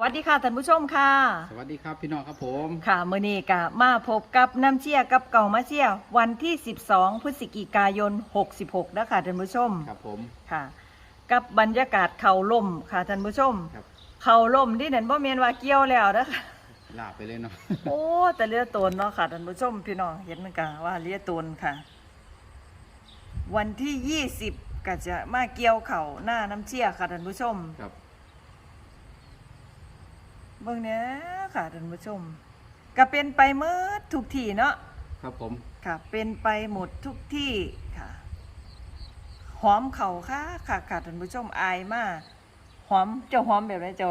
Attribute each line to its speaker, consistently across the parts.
Speaker 1: สวัสดีค่ะท่านผู้ชมค่ะ
Speaker 2: สวัสดีครับพี่น้องครับผม
Speaker 1: ค่ะมื้อนี้ก็มาพบกับน้ำเชี่ยกับเก่ามาเชี่ยวันที่ 12 พฤศจิกายน 66นะคะท่านผู้ชม
Speaker 2: ครับผม
Speaker 1: ค่ะ กับบรรยากาศเขาล่มค่ะท่านผู้ชม
Speaker 2: ครับ
Speaker 1: เขาล่มที่นั่นบ่แม่นว่าเกี่ยวแล้วนะคะ
Speaker 2: ลาไปเลยเนาะ
Speaker 1: โอ้แต่เลียตนเนาะค่ะท่านผู้ชมพี่น้องเห็นมั้ยกะว่าเลียตนค่ะ วันที่ 20ก็จะมาเกี่ยวเขาหน้าน้ำเชี่ยค่ะท่านผู้ชม
Speaker 2: ครับ
Speaker 1: เบิ่งเนี้ยค่ะท่านผู้ชม ก็เป็นไปเมื่อทุกที่เนาะ
Speaker 2: ครับผม
Speaker 1: ค่ะ เป็นไปหมดทุกที่ค่ะ หอมเข่าค่ะค่ะค่ะท่านผู้ชมอายมากหอมเจะหอมแบบไหนเจ้า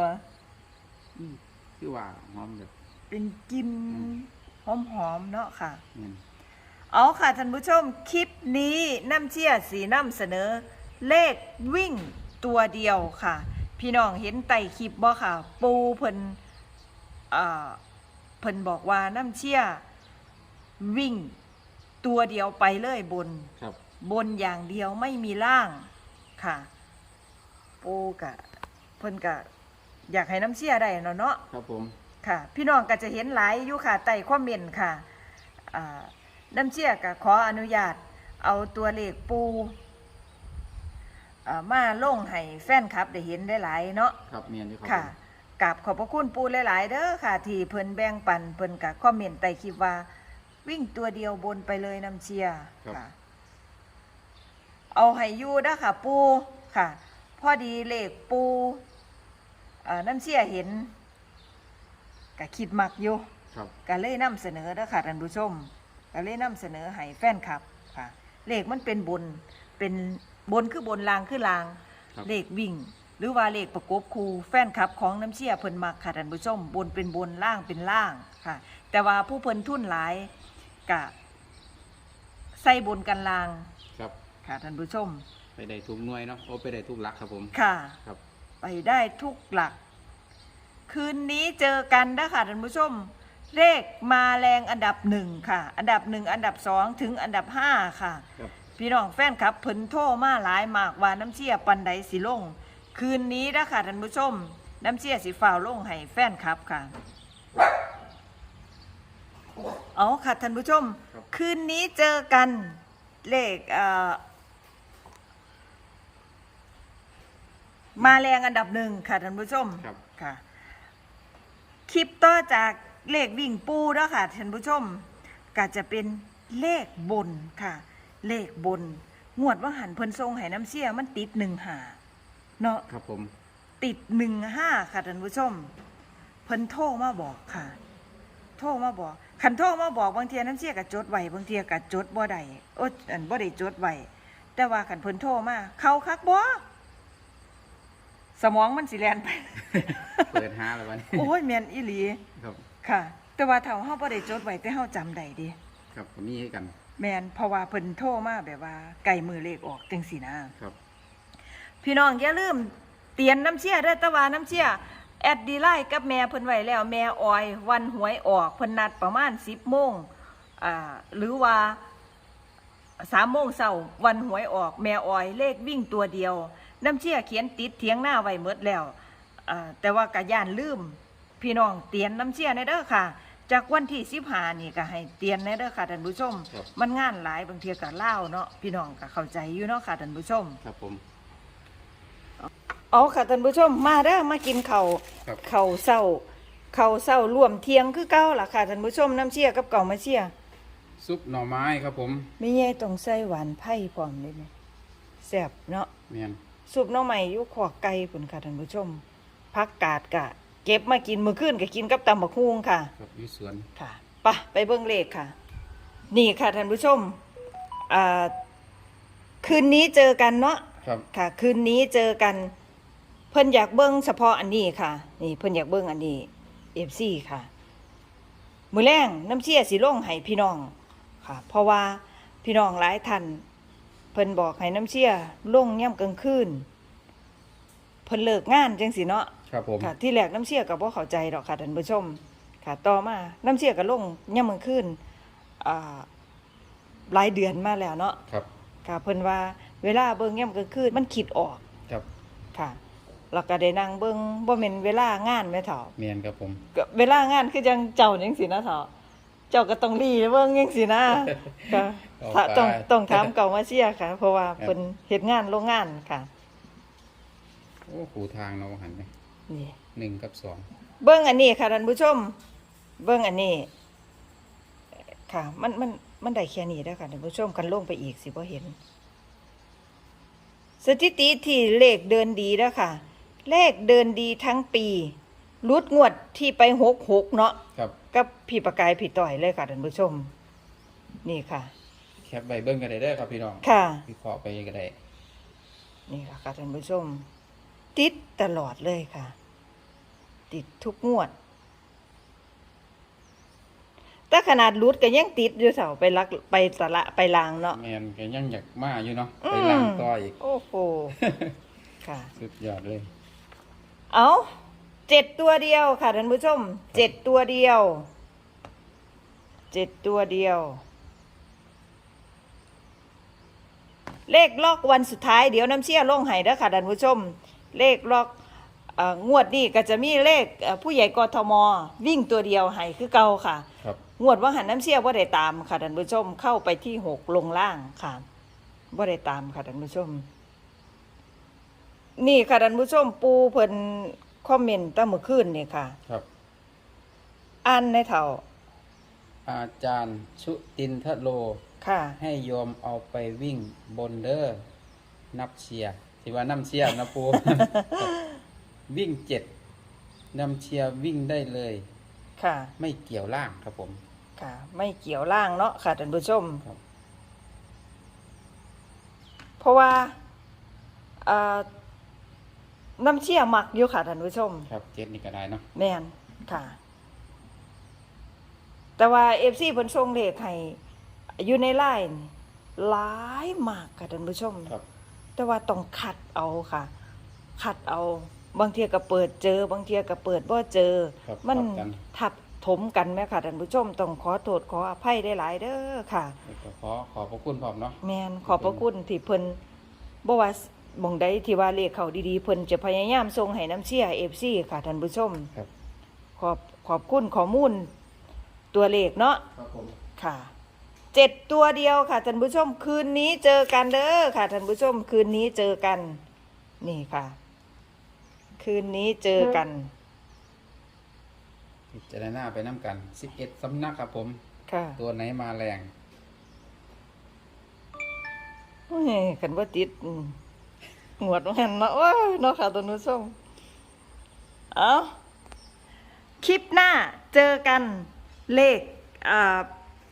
Speaker 2: อืมคือว่าหอมแบบ
Speaker 1: เป็นกลินหอมหอมๆเนาะค่ะ
Speaker 2: เงิน
Speaker 1: เอาค่ะท่านผู้ชม คลิปนี้น้ำเชี่ยสีน้ำเสนอ เลขวิ่งตัวเดียวค่ะ พี่น้องเห็นไต่คลิปบ่ค่ะ ปูเพิ่นอ่า เพิ่นบอกว่าน้ำเชี่ยวิ่งตัวเดียวไปเลยบน
Speaker 2: ครับ
Speaker 1: บนอย่างเดียวไม่มีล่างค่ะ ปูกะเพิ่นกะอยากให้น้ำเชี่ยได้เนาะเนาะ
Speaker 2: ครับผม
Speaker 1: ค่ะ พี่น้องก็จะเห็นหลายอยู่ค่ะใต้ความเมนต์ค่ะอ่าน้ำเชี่ยก็ขออนุญาตเอาตัวเลขปูอ่ามาลงให้แฟนคลับได้เห็นได้หลายเนาะ
Speaker 2: ครับเมียนอยู่ครับ
Speaker 1: ค่ะ
Speaker 2: ผม
Speaker 1: กับขอบพระคุณปูหลาย ๆ เด้อค่ะ ที่เพิ่นแบ่งปันเพิ่นกับคอมเมนต์ใต้คลิปว่า วิ่งตัวเดียวบนไปเลยน้ำเชียร์ค่ะ เอาให้อยู่เด้อค่ะ ปูค่ะ พอดีเลขปูเอ่อน้ำเชียร์เห็นก็คิดมักอยู่
Speaker 2: ครับ
Speaker 1: ก็เลยนำเสนอเด้อค่ะท่านผู้ชมก็เลยนำเสนอให้แฟนคลับค่ะ เลขมันเป็นบนเป็นบนคือบนลางคือลาง
Speaker 2: ครับ
Speaker 1: เลขวิ่ง หรือว่าเลขประกบคูแฟนคลับของน้ำเชี่ยเพิ่นมักค่ะท่านผู้ชมบนเป็นบนล่างเป็นล่างค่ะ แต่ว่าผู้เพิ่นทุนหลายกะใส่บนกันลาง
Speaker 2: ครับ
Speaker 1: ค่ะท่านผู้ชม
Speaker 2: ไปได้ทุกหน่วยเนาะโอ้ไปได้ทุกหลักครับผม
Speaker 1: ค่ะ
Speaker 2: ครับ
Speaker 1: ไปได้ทุกหลัก คืนนี้เจอกันนะค่ะท่านผู้ชม เลขมาแรงอันดับหนึ่งค่ะ อันดับหนึ่งอันดับสองถึงอันดับห้าค่ะ
Speaker 2: ครับ
Speaker 1: พี่น้องแฟนครับเพิ่นโทรมาหลายมากว่าน้ำเชี่ยปันใดสิลง คืนนี้นะค่ะท่านผู้ชม น้ำเชี่ยสิฝ่าวลงให้แฟนครับค่ะ เอาค่ะท่านผู้ชมคืนนี้เจอกันเลขเอ่อมาแรงอันดับหนึ่งค่ะท่านผู้ชม
Speaker 2: ครับ
Speaker 1: ค่ะคลิปต่อจากเลขวิ่งปูแล้วค่ะท่านผู้ชมก็จะเป็นเลขบนค่ะ เลขบนงวดว่าหันเพิ่นทรงให้น้ำเชี่ยมันติดหนึ่งหา เนาะ
Speaker 2: ครับผม
Speaker 1: ติดหนึ่งห้าค่ะท่านผู้ชม เพิ่นโทรมาบอกค่ะ โทรมาบอกขันโทรมาบอกบางเทียน้ำเชี่ยกับจดไว้บางเทียกับจดบ่ได้โอ้อันบ่ได้จดไว้แต่ว่าขันเพิ่นโทรมาเขาคักบ่สมองมันสิแลนไป
Speaker 2: เปิดห้าแล้ววันนี้
Speaker 1: โอ้ยแม่นอีหลี
Speaker 2: ครับ
Speaker 1: ค่ะ แต่ว่าถ้าเฮาบ่ได้จดไว้แต่เฮาจำได้เดิ
Speaker 2: ครับก็มีให้กัน
Speaker 1: แม่นเพราะว่าเพิ่นโทรมาแบบว่าไก่มือเลขออกจังซี่นะ
Speaker 2: ครับ
Speaker 1: พี่น้องอย่าลืมเตียนน้ำเชี่ยเด้อแตะวาน้ำเชี่ยแอดดีไลน์กับแม่เพิ่นไว้แล้วแม่ออย วันหวยออกเพิ่นนัดประมาณ10โมงอ่าหรือว่า3โมงเช้าวันหวยออกแม่ออยเลขวิ่งตัวเดียว น้ำเชี่ยเขียนติดเถียงหน้าไว้หมดแล้วอ่าแต่ว่ากะย่านลืม พี่น้องเตียนน้ำเชี่ยในเด้อค่ะ จากวันที่15นี่ก็ให้เตียนในเด้อค่ะท่านผู้ชม
Speaker 2: ครับ
Speaker 1: มันงานหลายบางเทีก็เล่าวเนาะพี่น้องก็เข้าใจอยู่เนาะค่ะท่านผู้ชม
Speaker 2: ครับผม
Speaker 1: เอาค่ะท่านผู้ชมมาเด้อมากินข้าว
Speaker 2: ครับ
Speaker 1: ข้าวเศร้าข้าวเศร้ารวมเที่ยงคือเก้าล่ะค่ะท่านผู้ชมน้ำเชี่ยกับเก่ามาเชี่ย
Speaker 2: ซุปหน่อไม้ครับผม
Speaker 1: ไม่ใช่ต้องใส่หวานไผ่พร้อมเลยเนี่ยแซ่บเนาะ
Speaker 2: เมียน
Speaker 1: ซุปหน้องใหม่อยู่ขอกไก่พุ่นค่ะท่านผู้ชมผักกาดกะ เก็บมากินมื้อคืนก็กินกับตำบักฮุงค่ะ
Speaker 2: ครับอยู่สวน
Speaker 1: ค่ะไปะไปเบิ่งเลขค่ะ นี่ค่ะท่านผู้ชมอ่าคืนนี้เจอกันเนาะ
Speaker 2: ครับ
Speaker 1: ค่ะ คืนนี้เจอกัน เพิ่นอยากเบิ้งเฉพาะอันนี้ค่ะ นี่เพิ่นอยากเบิ้งอันนี้เอฟซีค่ะ มือแรงน้ำเชี่ยสีลงให้พี่น้องค่ะ เพราะว่าพี่น้องหลายท่านเพิ่นบอกให้น้ำเชี่ยลงย่ำกลางคืนเพิ่นเลิกงานจังสิเนาะ
Speaker 2: ครับผม
Speaker 1: ค่ะ ที่แรกน้ำเชี่ยก็บ่เข้าใจดอกค่ะท่านผู้ชม ค่ะ ต่อมาน้ำเชี่ยก็ลงย่ำกลางคืนอ่าหลายเดือนมาแล้วเนาะ
Speaker 2: ครับ
Speaker 1: ค่ะเพิ่นว่าเวลาเบิ่งย่ำกลางคืนมันคิดออก
Speaker 2: ครับ
Speaker 1: ค่ะ แล้วก็ได้นั่งเบิ่งบ่แม่นเวลางานแม่เฒ่า
Speaker 2: เมียนครับผม
Speaker 1: ก็เวลางานคือจังเจ้าจังซี่นะเฒ่าเจ้าก็ต้องรีเบิ่งจังซี่นะก็
Speaker 2: เอา
Speaker 1: ถ้าต้อง
Speaker 2: ไป
Speaker 1: ต้องถามเก่ามาเชียร์ค่ะ เพราะว่า
Speaker 2: ครับ
Speaker 1: เพิ่นเฮ็ดงานโรงงานค่ะ
Speaker 2: โอ้ขู่ทางเนาะหันไป
Speaker 1: นี่
Speaker 2: หนึ่งกับสอง
Speaker 1: เบิ่งอันนี้ค่ะท่านผู้ชม เบิ่งอันนี้ ค่ะ มันมันมันได้แค่นี้เด้อค่ะท่านผู้ชมกันลงไปอีกสิบ่เห็น สถิติที่เลขเดินดีเด้อค่ะ เลขเดินดีทั้งปีรุดงวดที่ไปหกหกเนาะ
Speaker 2: ครับ
Speaker 1: กับพี่ประกายพี่ต่อยเลยค่ะท่านผู้ชม นี่ค่ะ
Speaker 2: แคปใบเบิ้งกันได้เด้อครับพี่น้อง
Speaker 1: ค่ะ
Speaker 2: วิเคราะห์ไปก็ได้
Speaker 1: นี่ค่ะค่ะท่านผู้ชม ติดตลอดเลยค่ะ ติดทุกงวดแต่ขนาดรุดก็ยังติดอยู่เสาไปลักไปสละไปลางเนาะ
Speaker 2: แมนก็ยังอยากมาอยู่เนาะ
Speaker 1: อืม
Speaker 2: ไปล้างต่ออีก
Speaker 1: โอ้โหค่ะ
Speaker 2: สุดยอดเลย
Speaker 1: เอาเจ็ดตัวเดียวค่ะท่านผู้ชมเจ็ดตัวเดียวเจ็ดตัวเดียว เลขล็อกวันสุดท้ายเดี๋ยวน้ำเชี่ยลงให้เด้อค่ะท่านผู้ชม เลขล็อกเอ่องวดนี้ก็จะมีเลขเอ่อผู้ใหญ่กทม วิ่งตัวเดียวให้คือเก่าค่ะ
Speaker 2: ครับ
Speaker 1: งวดว่าหันน้ำเชี่ยว่าได้ตามค่ะท่านผู้ชมเข้าไปที่หกลงล่างค่ะว่าได้ตามค่ะท่านผู้ชม นี่ค่ะท่านผู้ชมปูเพิ่นคอมเมนต์ตั้งเมื่อคืนนี่ค่ะ
Speaker 2: ครับ
Speaker 1: อ่านในเท่า
Speaker 2: อาจารย์ชุตินทโล
Speaker 1: ค่ะ
Speaker 2: ให้โยมเอาไปวิ่งบนเดอร์นับเชียร์ที่ว่าน้ำเชียร์นะปู วิ่งเจ็ดนำเชียร์วิ่งได้เลย
Speaker 1: ค่ะ
Speaker 2: ไม่เกี่ยวล่างครับผม
Speaker 1: ค่ะ ไม่เกี่ยวล่างเนาะค่ะท่านผู้ชม
Speaker 2: ครับ
Speaker 1: เพราะว่าเอ่อ น้ำเชี่ยหมักอยู่ค่ะท่านผู้ชม
Speaker 2: ครับเจ็ดนี่ก็ได้เนาะ
Speaker 1: แม่นค่ะ แต่ว่าเอฟซีเพิ่นส่งเลขให้อยู่ในไลน์หลายมากค่ะท่านผู้ชม
Speaker 2: ครับ
Speaker 1: แต่ว่าต้องคัดเอาค่ะคัดเอา บางเทียก็เปิดเจอ บางเทียก็เปิดบ่เจอ
Speaker 2: ครับ
Speaker 1: มัน
Speaker 2: ครับกัน
Speaker 1: ทับถมกันแม่ค่ะท่านผู้ชม ต้องขอโทษขออภัยได้หลายๆเด้อค่ะ
Speaker 2: แล้วก็ขอขอบพระคุณพร้อมเนาะ
Speaker 1: แม่นขอบพระคุณที่เพิ่นบ่ว่าห ม่องใดที่ว่าเลขเขาดีๆ เพิ่นจะพยายามส่งให้น้ำเชีย FC ค่ะท่านผู้ชม
Speaker 2: ครับ
Speaker 1: ขอบขอบคุณข้อมูล ตัวเลขเนาะ
Speaker 2: ครับผม
Speaker 1: ค่ะเจ็ดตัวเดียวค่ะท่านผู้ชม คืนนี้เจอกันเด้อค่ะท่านผู้ชม คืนนี้เจอกัน นี่ค่ะ คืนนี้เจอกัน
Speaker 2: พิจารณาไปน้ำกันสิบเอ็ดสำนักครับผม
Speaker 1: ค่ะ
Speaker 2: ตัวไหนมาแรง
Speaker 1: โอ้ยขันว่าติดอืม หวดแม่นเนาะโอ้ยเนาะค่ะท่านผู้ชมเอาคลิปหน้าเจอกันเลขอ่า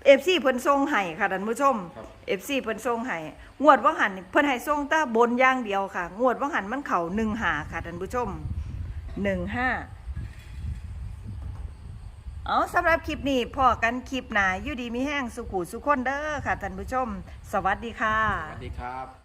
Speaker 1: เอฟซีเพิ่นทรงให้ค่ะท่านผู้ชม
Speaker 2: ครับ
Speaker 1: เอฟซีเพิ่นทรงให้งวดว่างหันนี่เพิ่นให้ทรงแตาบนอย่างเดียวค่ะ งวดว่างหันมันเข่าหนึ่งหาค่ะท่านผู้ชมหนึ่งห้าเอาสำหรับคลิปนี้พอกันคลิปหนาอยู่ดีมีแห้งสุขุสุขคนเด้อค่ะท่านผู้ชม สวัสดีค่ะ
Speaker 2: สวัสดีครับ